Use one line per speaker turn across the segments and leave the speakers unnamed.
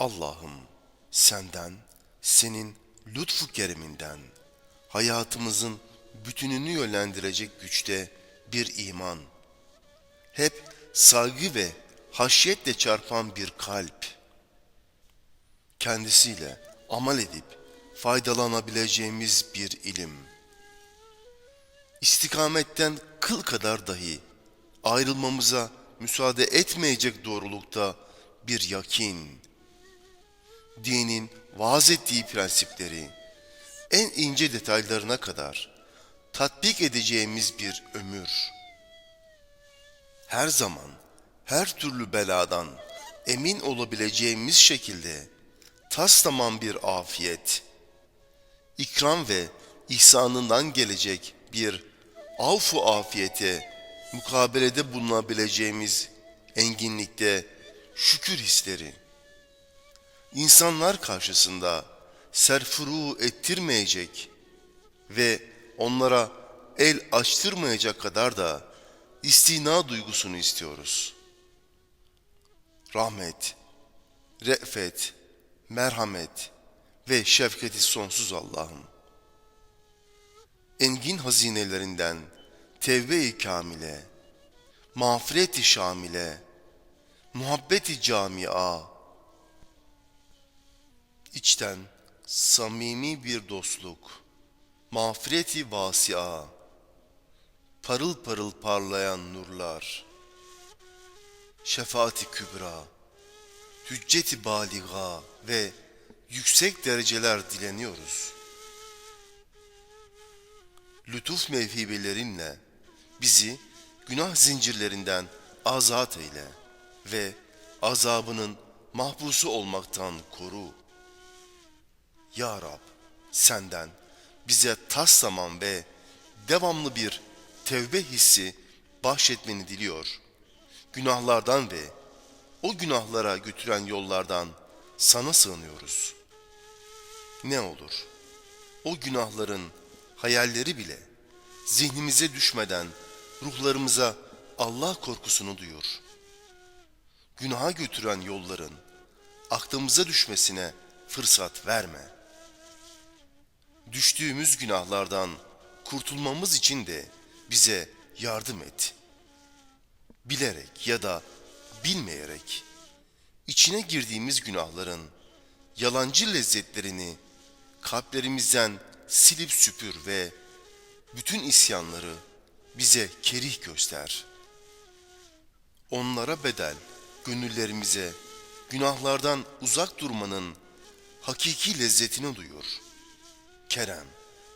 Allah'ım senden, senin lütfu kereminden hayatımızın bütününü yönlendirecek güçte bir iman. Hep saygı ve haşyetle çarpan bir kalp. Kendisiyle amel edip faydalanabileceğimiz bir ilim. İstikametten kıl kadar dahi ayrılmamıza müsaade etmeyecek doğrulukta bir yakin. Dinin vaaz ettiği prensipleri en ince detaylarına kadar tatbik edeceğimiz bir ömür. Her zaman her türlü beladan emin olabileceğimiz şekilde tas tamam bir afiyet, ikram ve ihsanından gelecek bir avfu afiyete mukabelede bulunabileceğimiz enginlikte şükür hisleri, insanlar karşısında serfuru ettirmeyecek ve onlara el açtırmayacak kadar da istina duygusunu istiyoruz. Rahmet, re'fet, merhamet ve şefkati sonsuz Allah'ım. Engin hazinelerinden tevbe-i kamile, mağfiret-i şamile, muhabbeti camia, içten samimi bir dostluk, mağfireti vasia, parıl parıl parlayan nurlar, şefaati kübra, hücceti baliga ve yüksek dereceler dileniyoruz. Lütuf mevhibelerinle bizi günah zincirlerinden azat eyle ve azabının mahpusu olmaktan koru. Ya Rab senden bize tas zaman ve devamlı bir tevbe hissi bahşetmeni diliyor. Günahlardan ve o günahlara götüren yollardan sana sığınıyoruz. Ne olur o günahların hayalleri bile zihnimize düşmeden ruhlarımıza Allah korkusunu duyur. Günaha götüren yolların aklımıza düşmesine fırsat verme. Düştüğümüz günahlardan kurtulmamız için de bize yardım et. Bilerek ya da bilmeyerek içine girdiğimiz günahların yalancı lezzetlerini kalplerimizden silip süpür ve bütün isyanları bize kerih göster. Onlara bedel gönüllerimize günahlardan uzak durmanın hakiki lezzetini duyur. Kerem,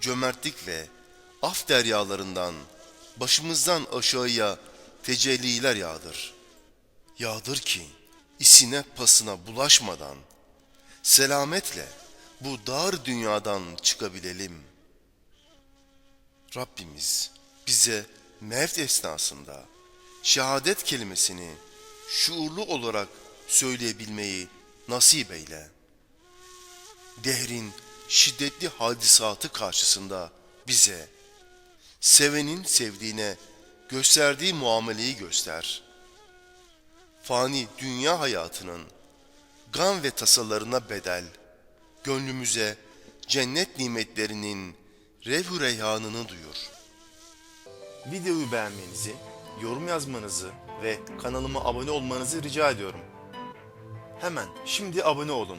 cömertlik ve af deryalarından başımızdan aşağıya tecelliler yağdır. Yağdır ki isine pasına bulaşmadan selametle bu dar dünyadan çıkabilelim. Rabbimiz bize mevt esnasında şehadet kelimesini şuurlu olarak söyleyebilmeyi nasip eyle. Dehrin şiddetli hadisatı karşısında bize, sevenin sevdiğine gösterdiği muameleyi göster. Fani dünya hayatının gam ve tasalarına bedel, gönlümüze cennet nimetlerinin revh reyhanını duyur.
Videoyu beğenmenizi, yorum yazmanızı ve kanalıma abone olmanızı rica ediyorum. Hemen şimdi abone olun.